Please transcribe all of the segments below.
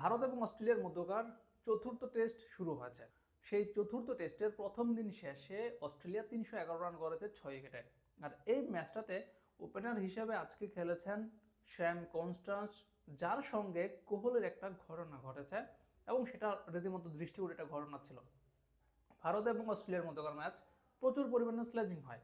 ভারত এবং অস্ট্রেলিয়ার মধ্যকার চতুর্থ টেস্ট শুরু হয়েছে। সেই চতুর্থ টেস্টের প্রথম দিন শেষে অস্ট্রেলিয়া তিনশো এগারো রান করেছে ছয় উইকেটে। আর এই ম্যাচটাতে ওপেনার হিসেবে আজকে খেলেছেন শ্যাম কনস্টান্স, যার সঙ্গে কোহলির একটা ঘটনা ঘটেছে এবং সেটা রীতিমতো দৃষ্টিকোণ একটা ঘটনা ছিল ভারত এবং অস্ট্রেলিয়ার মধ্যকার ম্যাচ প্রচুর পরিমাণে স্লেজিং হয়।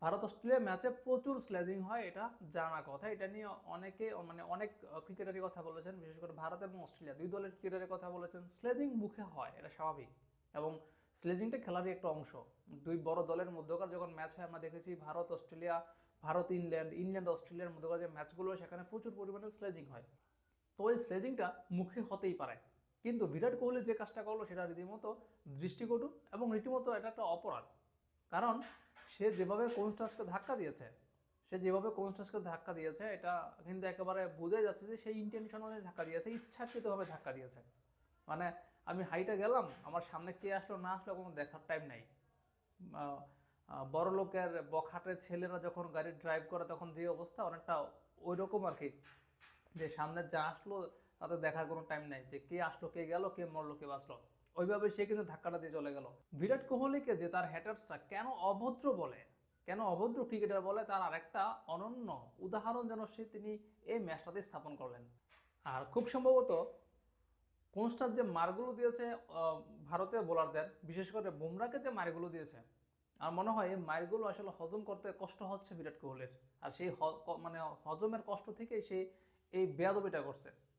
ভারত অস্ট্রেলিয়া ম্যাচে প্রচুর স্লেজিং হয়, এটা জানা কথা। এটা নিয়ে অনেকে মানে অনেক ক্রিকেটারই কথা বলেছেন, বিশেষ করে ভারত এবং অস্ট্রেলিয়া। দুই দলের ক্রিকেটারের কথা বলেছেন স্লেজিং মুখে হয়, এটা স্বাভাবিক। এবং স্লেজিংটা খেলারই একটা অংশ। দুই বড় দলের মধ্যকার যখন ম্যাচ হয়, আমরা দেখেছি Bharat, Australia, Bharat, England England, অস্ট্রেলিয়ার মধ্যকার যে ম্যাচগুলো সেখানে প্রচুর পরিমাণে স্লেজিং হয়। তো ওই স্লেজিংটা মুখে হতেই পারে। কিন্তু বিরাট কোহলি যে কাজটা করল, সেটা রীতিমতো দৃষ্টিকটু এবং রীতিমতো এটা একটা অপরাধ। কারণ সে যেভাবে কনস্টাসকে ধাক্কা দিয়েছে, সে যেভাবে কনস্টাসকে ধাক্কা দিয়েছে, এটা কিন্তু একেবারে বোঝাই যাচ্ছে যে সেই ইন্টেনশনালি ধাক্কা দিয়েছে, ইচ্ছাকৃতভাবে ধাক্কা দিয়েছে। মানে আমি হাইটে গেলাম, আমার সামনে কে আসলো, না আসলো কোনো দেখার টাইম নাই। বড় লোকের বখাটের ছেলেরা যখন গাড়ি ড্রাইভ করে, তখন যে অবস্থা অনেকটা ওই রকম আর কি। যে সামনে যা আসলো, তাতে দেখার কোনো টাইম নাই যে কে আসলো, কে গেল, কে মরলো, কে বাঁচলো। ওইভাবে সে কিন্তু ধাক্কাটা দিয়ে চলে গেল। বিরাট কোহলিকে যে তার হ্যাটার্সরা কেন অভদ্র বলে, কেন অভদ্র ক্রিকেটার বলে, তার আরেকটা অনন্য উদাহরণ যেন সে তিনি এই ম্যাচটাতে স্থাপন করলেন। আর খুব সম্ভবত কনস্টার যে মারগুলো দিয়েছে ভারতীয় বোলারদের বিশেষ করে বুমরাকে যে মারগুলো দিয়েছে আর মনে হয় এই মারগুলো আসলে হজম করতে কষ্ট হচ্ছে বিরাট কোহলির। আর সেই মানে হজমের কষ্ট থেকেই সে এই বেয়াদবিটা করছে।